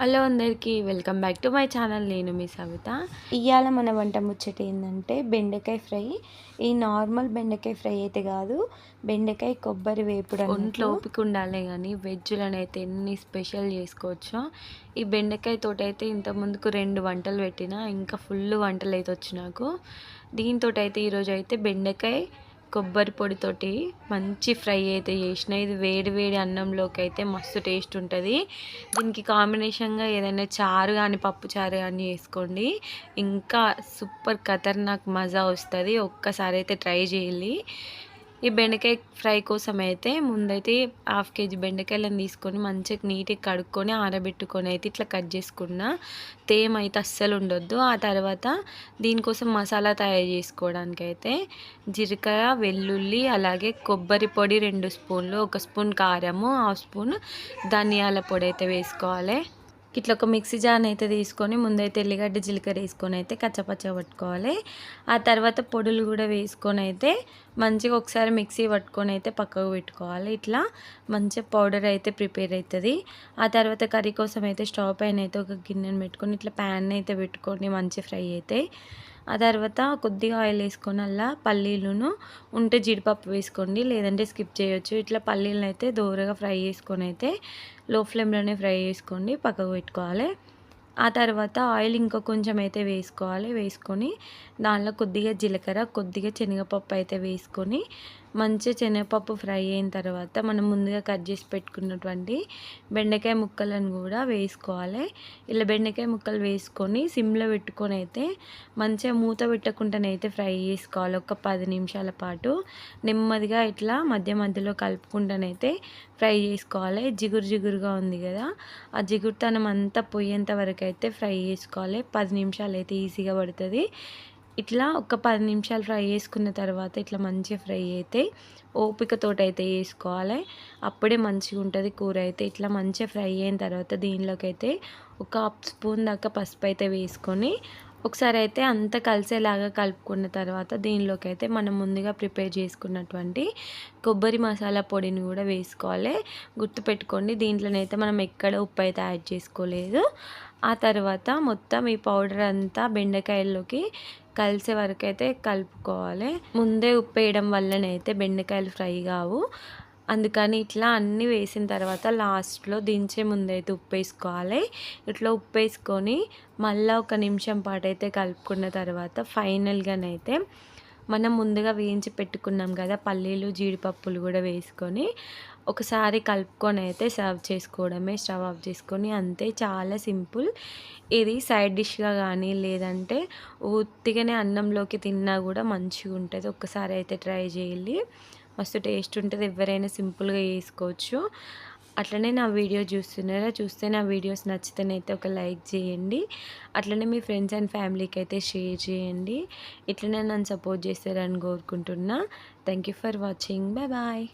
Hello అందరికీ welcome back to my channel. నేను మీ సవిత. ఇవాళ మన వంట ముచ్చట ఏంటంటే బెండకాయ ఫ్రై. ఈ నార్మల్ బెండకాయ ఫ్రై అయితే కాదు బెండకాయ కొబ్బరి వేపుడు ఒంట్లో. ఓపిక ఉండాలి కానీ వెజ్లను అయితే ఎన్ని స్పెషల్ చేసుకోవచ్చో. ఈ బెండకాయ తోట అయితే ఇంత ముందుకు రెండు వంటలు పెట్టిన ఇంకా ఫుల్ వంటలు అయితే వచ్చి నాకు. దీంతో అయితే ఈరోజు అయితే బెండకాయ కొబ్బరి పొడితోటి మంచి ఫ్రై అయితే చేసిన. ఇది వేడి వేడి అన్నంలోకి అయితే మస్తు టేస్ట్ ఉంటుంది. దీనికి కాంబినేషన్గా ఏదైనా చారు కానీ పప్పు చారు కానీ వేసుకోండి ఇంకా సూపర్ ఖతర్నాక్ మజా వస్తుంది. ఒక్కసారి అయితే ట్రై చేయాలి ఈ బెండకాయ ఫ్రై కోసం అయితే ముందైతే హాఫ్ కేజీ బెండకాయలను తీసుకొని మంచిగా నీట్గా కడుక్కొని ఆరబెట్టుకొని అయితే ఇట్లా కట్ చేసుకున్న తేమ అయితే అస్సలు ఉండొద్దు. ఆ తర్వాత దీనికోసం మసాలా తయారు చేసుకోవడానికి అయితే జీలకర్ర వెల్లుల్లి అలాగే కొబ్బరి పొడి రెండు స్పూన్లు ఒక స్పూన్ కారము హాఫ్ స్పూన్ ధనియాల పొడి అయితే వేసుకోవాలి. ఇట్లా ఒక మిక్సీ జార్ అయితే తీసుకొని ముందైతే ఎల్లిగడ్డ జీలకర్ర వేసుకొని అయితే కచ్చపచ్చ పట్టుకోవాలి. ఆ తర్వాత పొడులు కూడా వేసుకొని అయితే మంచిగా ఒకసారి మిక్సీ పట్టుకొని అయితే పక్కకు పెట్టుకోవాలి. ఇట్లా మంచిగా పౌడర్ అయితే ప్రిపేర్ అవుతుంది. ఆ తర్వాత కర్రీ కోసం అయితే స్టవ్ పైన అయితే ఒక గిన్నెను పెట్టుకొని ఇట్లా ప్యాన్ అయితే పెట్టుకొని మంచి ఫ్రై అయితే ఆ తర్వాత కొద్దిగా ఆయిల్ వేసుకొని అలా పల్లీలను ఉంటే జీడిపప్పు వేసుకోండి లేదంటే స్కిప్ చేయొచ్చు. ఇట్లా పల్లీలను అయితే దూరగా ఫ్రై చేసుకొని అయితే లో ఫ్లేమ్లోనే ఫ్రై చేసుకోండి పక్కకు పెట్టుకోవాలి. ఆ తర్వాత ఆయిల్ ఇంకా కొంచెం అయితే వేసుకోవాలి వేసుకొని దానిలో కొద్దిగా జీలకర్ర కొద్దిగా శనగపప్పు అయితే వేసుకొని మంచిగా శనగపప్పు ఫ్రై అయిన తర్వాత మనం ముందుగా కట్ చేసి పెట్టుకున్నటువంటి బెండకాయ ముక్కలను కూడా వేసుకోవాలి. ఇలా బెండకాయ ముక్కలు వేసుకొని సిమ్లో పెట్టుకొని అయితే మంచిగా మూత పెట్టకుండానైతే ఫ్రై చేసుకోవాలి. ఒక పది నిమిషాల పాటు నెమ్మదిగా ఇట్లా మధ్య మధ్యలో కలుపుకుంటానైతే ఫ్రై చేసుకోవాలి. జిగురు జిగురుగా ఉంది కదా ఆ జిగురుతనం అంతా పోయేంత వరకు అయితే ఫ్రై చేసుకోవాలి. పది నిమిషాలు అయితే ఈజీగా పడుతుంది. ఇట్లా ఒక పది నిమిషాలు ఫ్రై చేసుకున్న తర్వాత ఇట్లా మంచిగా ఫ్రై అయితే ఓపికతోటి అయితే వేసుకోవాలి. అప్పుడే మంచిగా ఉంటుంది కూర అయితే. ఇట్లా మంచిగా ఫ్రై అయిన తర్వాత దీనిలోకి అయితే ఒక హాఫ్ స్పూన్ దాకా పసుపు అయితే వేసుకొని ఒకసారి అయితే అంత కలిసేలాగా కలుపుకున్న తర్వాత దీనిలోకి అయితే మనం ముందుగా ప్రిపేర్ చేసుకున్నటువంటి కొబ్బరి మసాలా పొడిని కూడా వేసుకోవాలి. గుర్తుపెట్టుకోండి దీంట్లోనైతే మనం ఎక్కడ ఉప్పు అయితే యాడ్ చేసుకోలేదు. ఆ తర్వాత మొత్తం ఈ పౌడర్ అంతా బెండకాయల్లోకి కలిసే వరకు అయితే కలుపుకోవాలి. ముందే ఉప్పు వేయడం వల్లనైతే బెండకాయలు ఫ్రై కావు. అందుకని ఇట్లా అన్నీ వేసిన తర్వాత లాస్ట్లో దించే ముందైతే ఉప్పు వేసుకోవాలి ఇట్లా ఉప్పు వేసుకొని మళ్ళీ ఒక నిమిషం పాటు అయితే కలుపుకున్న తర్వాత ఫైనల్గానైతే మనం ముందుగా వేయించి పెట్టుకున్నాం కదా పల్లీలు జీడిపప్పులు కూడా వేసుకొని ఒకసారి కలుపుకొని అయితే సర్వ్ చేసుకోవడమే స్టవ్ ఆఫ్ చేసుకొని అంతే. చాలా సింపుల్. ఇది సైడ్ డిష్గా కానీ లేదంటే ఉత్తిగానే అన్నంలోకి తిన్నా కూడా మంచిగా ఉంటుంది ఒక్కసారి అయితే ట్రై చేయాలి మస్తు టేస్ట్ ఉంటుంది. ఎవరైనా సింపుల్గా చేసుకోవచ్చు. అట్లనే నా వీడియో చూస్తున్నారా? చూస్తే నా వీడియోస్ నచ్చితేనైతే ఒక లైక్ చేయండి. అట్లనే మీ ఫ్రెండ్స్ అండ్ ఫ్యామిలీకి అయితే షేర్ చేయండి. ఇట్లనే నన్ను సపోర్ట్ చేస్తారని కోరుకుంటున్నా. Thank you for watching. Bye bye.